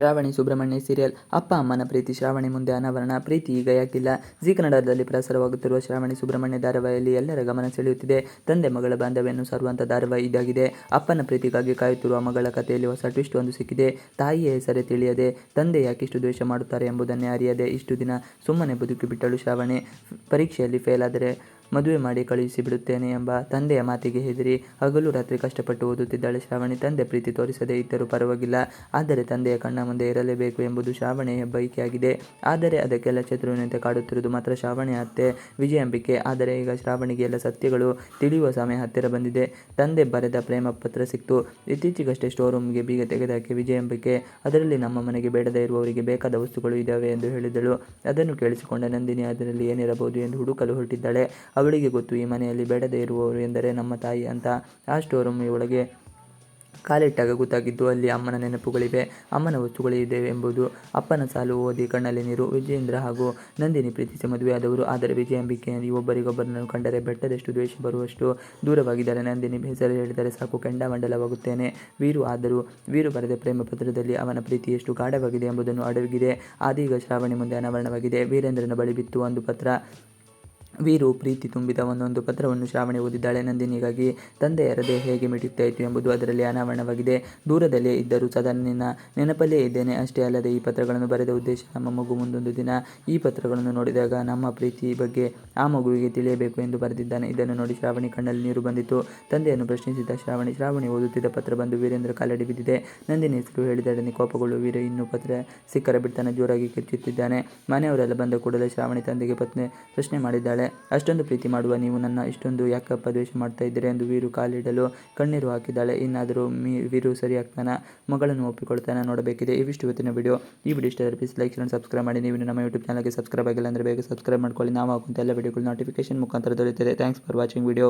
Shravani Subrahmanya serial ಅಪ್ಪ ಅಮ್ಮನ ಪ್ರೀತಿ, ಶ್ರಾವಣಿ ಮುಂದೆ ಅನಾವರಣ, ಪ್ರೀತಿ ಈಗ ಯಾಕಿಲ್ಲ ಜಿ ಕನ್ನಡದಲ್ಲಿ ಪ್ರಸಾರವಾಗುತ್ತಿರುವ ಶ್ರಾವಣಿ ಸುಬ್ರಹ್ಮಣ್ಯ ಧಾರಾವಾಹಿಯಲ್ಲಿ ಎಲ್ಲರ ಗಮನ ಸೆಳೆಯುತ್ತಿದೆ. ತಂದೆ ಮಗಳ ಬಾಂಧವ್ಯವನ್ನು ಸಾರುವಂಥ ಧಾರಾವಾಹಿ ಇದಾಗಿದೆ. ಅಪ್ಪನ ಪ್ರೀತಿಗಾಗಿ ಕಾಯುತ್ತಿರುವ ಮಗಳ ಕಥೆಯಲ್ಲಿ ಹೊಸ ಟ್ವಿಸ್ಟ್ ಒಂದು ಸಿಕ್ಕಿದೆ. ತಾಯಿಯ ಹೆಸರೇ ತಿಳಿಯದೆ ತಂದೆ ಯಾಕಿಷ್ಟು ದ್ವೇಷ ಮಾಡುತ್ತಾರೆ ಎಂಬುದನ್ನೇ ಅರಿಯದೆ ಇಷ್ಟು ದಿನ ಸುಮ್ಮನೆ ಬದುಕಿ ಬಿಟ್ಟಳು ಶ್ರಾವಣಿ. ಪರೀಕ್ಷೆಯಲ್ಲಿ ಫೇಲ್ ಆದರೆ ಮದುವೆ ಮಾಡಿ ಕಳುಹಿಸಿ ಬಿಡುತ್ತೇನೆ ಎಂಬ ತಂದೆಯ ಮಾತಿಗೆ ಹೆದರಿ ಹಗಲು ರಾತ್ರಿ ಕಷ್ಟಪಟ್ಟು ಓದುತ್ತಿದ್ದಾಳೆ ಶ್ರಾವಣಿ. ತಂದೆ ಪ್ರೀತಿ ತೋರಿಸದೇ ಇದ್ದರೂ ಪರವಾಗಿಲ್ಲ. ಆದರೆ ತಂದೆಯ ಕಣ್ಣ ಮುಂದೆ ಇರಲೇಬೇಕು ಎಂಬುದು ಶ್ರಾವಣಿಯ ಬೈಕೆಯಾಗಿದೆ ಆದರೆ ಅದಕ್ಕೆಲ್ಲ ಚತುರುವಿನಂತೆ ಕಾಡುತ್ತಿರುವುದು ಮಾತ್ರ ಶ್ರಾವಣಿ ಅತ್ತೆ ವಿಜಯಾಂಬಿಕೆ. ಆದರೆ ಈಗ ಶ್ರಾವಣಿಗೆ ಎಲ್ಲ ಸತ್ಯಗಳು ತಿಳಿಯುವ ಸಮಯ ಹತ್ತಿರ ಬಂದಿದೆ. ತಂದೆ ಬರೆದ ಪ್ರೇಮ ಪತ್ರ ಸಿಕ್ತು. ಇತ್ತೀಚೆಗಷ್ಟೇ ಸ್ಟೋರ್ ರೂಮ್ಗೆ ಬೀಗ ತೆಗೆದಾಕಿ ವಿಜಯಾಂಬಿಕೆ. ಅದರಲ್ಲಿ ನಮ್ಮ ಮನೆಗೆ ಬೇಡದೇ ಇರುವವರಿಗೆ ಬೇಕಾದ ವಸ್ತುಗಳು ಇದ್ದಾವೆ ಎಂದು ಹೇಳಿದಳು. ಅದನ್ನು ಕೇಳಿಸಿಕೊಂಡ ನಂದಿನಿ, ಅದರಲ್ಲಿ ಏನಿರಬಹುದು ಎಂದು ಹುಡುಕಲು ಹೊರಟಿದ್ದಾಳೆ. ಅವಳಿಗೆ ಗೊತ್ತು, ಈ ಮನೆಯಲ್ಲಿ ಬೇಡದೇ ಇರುವವರು ಎಂದರೆ ನಮ್ಮ ತಾಯಿ ಅಂತ. ಆ ಸ್ಟೋರ್ ಒಳಗೆ ಕಾಲಿಟ್ಟಾಗ ಗೊತ್ತಾಗಿದ್ದು, ಅಲ್ಲಿ ಅಮ್ಮನ ನೆನಪುಗಳಿವೆ, ಅಮ್ಮನ ವಸ್ತುಗಳಿದೆ ಎಂಬುದು. ಅಪ್ಪನ ಸಾಲು ಓದಿ ಕಣ್ಣಲ್ಲಿ ನೀರು, ವಿಜಯೇಂದ್ರ ಹಾಗೂ ನಂದಿನಿ ಪ್ರೀತಿಸಿ ಮದುವೆಯಾದವರು ಆದರೆ ವಿಜಯಾಂಬಿಕೆ ಒಬ್ಬರಿಗೊಬ್ಬರನ್ನು ಕಂಡರೆ ಬೆಟ್ಟದಷ್ಟು ದ್ವೇಷ ಬರುವಷ್ಟು ದೂರವಾಗಿದ್ದಾರೆ. ನಂದಿನಿ ಹೆಸರು ಹೇಳಿದರೆ ಸಾಕು ಕೆಂಡಾಮಂಡಲವಾಗುತ್ತೇನೆ ವೀರು ಆದರೂ, ವೀರು ಬರೆದ ಪ್ರೇಮ ಪತ್ರದಲ್ಲಿ ಅವನ ಪ್ರೀತಿ ಎಷ್ಟು ಗಾಢವಾಗಿದೆ ಎಂಬುದನ್ನು ಅಡಗಿದೆ. ಆದೀಗ ಶ್ರಾವಣಿ ಮುಂದೆ ಅನಾವರಣವಾಗಿದೆ. ವೀರೇಂದ್ರನ ಬಳಿ ಬಿತ್ತು ಒಂದು ಪತ್ರ. ವೀರು, ಪ್ರೀತಿ ತುಂಬಿದ ಒಂದೊಂದು ಪತ್ರವನ್ನು ಶ್ರಾವಣಿ ಓದಿದ್ದಾಳೆ. ನಂದಿನಿಗಾಗಿ ತಂದೆಯ ಹೇಗೆ ಮಿಡಿಯುತ್ತಾಯಿತು ಎಂಬುದು ಅದರಲ್ಲಿ ಅನಾವರಣವಾಗಿದೆ. ದೂರದಲ್ಲೇ ಇದ್ದರೂ ಸದಾ ನಿನ್ನ ನೆನಪಲ್ಲೇ ಇದ್ದೇನೆ. ಅಷ್ಟೇ ಅಲ್ಲದೆ ಈ ಪತ್ರಗಳನ್ನು ಬರೆದ ಉದ್ದೇಶ ನಮ್ಮ ಮಗು ಮುಂದೊಂದು ದಿನ ಈ ಪತ್ರಗಳನ್ನು ನೋಡಿದಾಗ ನಮ್ಮ ಪ್ರೀತಿ ಬಗ್ಗೆ ಆ ಮಗುವಿಗೆ ತಿಳಿಯಬೇಕು ಎಂದು ಬರೆದಿದ್ದಾನೆ. ಇದನ್ನು ನೋಡಿ ಶ್ರಾವಣಿ ಕಣ್ಣಲ್ಲಿ ನೀರು ಬಂದಿತು ತಂದೆಯನ್ನು ಪ್ರಶ್ನಿಸಿದ ಶ್ರಾವಣಿ ಶ್ರಾವಣಿ ಓದುತ್ತಿದ್ದ ಪತ್ರ ಬಂದು ವೀರೇಂದ್ರ ಕಾಲಡಿ ಬಿದ್ದಿದೆ. ನಂದಿನಿ ಹೆಸರು ಹೇಳಿದಡನೆ ಕೋಪಗಳು ವೀರ ಇನ್ನೂ ಪತ್ರ ಸಿಕ್ಕರ ಬಿಡ್ತಾನೆ. ಜೋರಾಗಿ ಕಿರ್ಚುತ್ತಿದ್ದಾನೆ ಮನೆಯವರೆಲ್ಲ ಬಂದ ಕೂಡಲೇ ಶ್ರಾವಣಿ ತಂದೆಗೆ ಪತ್ನಿ ಪ್ರಶ್ನೆ ಮಾಡಿದ್ದಾಳೆ. ಅಷ್ಟೊಂದು ಪ್ರೀತಿ ಮಾಡುವ ನೀವು ನನ್ನ ಇಷ್ಟೊಂದು ಯಾಕಪ್ಪ ದ್ವೇಷ ಮಾಡ್ತಾ ಇದ್ದೀರಿ ಎಂದು ವೀರು ಕಾಲಿಡಲು ಕಣ್ಣೀರು ಹಾಕಿದ್ದಾಳೆ. ಇನ್ನಾದರೂ ಮೀ ವೀರು ಸರಿ ಸರಿಯಾಗ್ತಾನ? ಮಗಳನ್ನು ಒಪ್ಪಿಕೊಳ್ತಾನೆ ನೋಡಬೇಕಿದೆ. ಇವಿಷ್ಟು ಇವತ್ತಿನ ವಿಡಿಯೋ ಈ ವಿಡಿಯೋ ಇಷ್ಟ ಪ್ಲೀಸ್ ಲೈಕ್ ಶೇರ್ ಸಬ್ಸ್ಕ್ರೈಬ್ ಮಾಡಿ. ನೀವು ನಮ್ಮ ಯೂಟ್ಯೂಬ್ ಚಾನಲ್ಗೆ ಸಬ್ಸ್ಕ್ರೈಬ್ ಆಗಿಲ್ಲ ಅಂದರೆ ಬೇಗ ಸಬ್ಸ್ಕ್ರೈಬ್ ಮಾಡ್ಕೊಳ್ಳಿ. ನಾವು ಹಾಕುವಂಥ ಎಲ್ಲ ವಿಡಿಯೋಗಳು ನೋಟಿಫಿಕೇಶನ್ ಮುಖಾಂತರ ದೊರೆಯುತ್ತದೆ. Thanks for watching video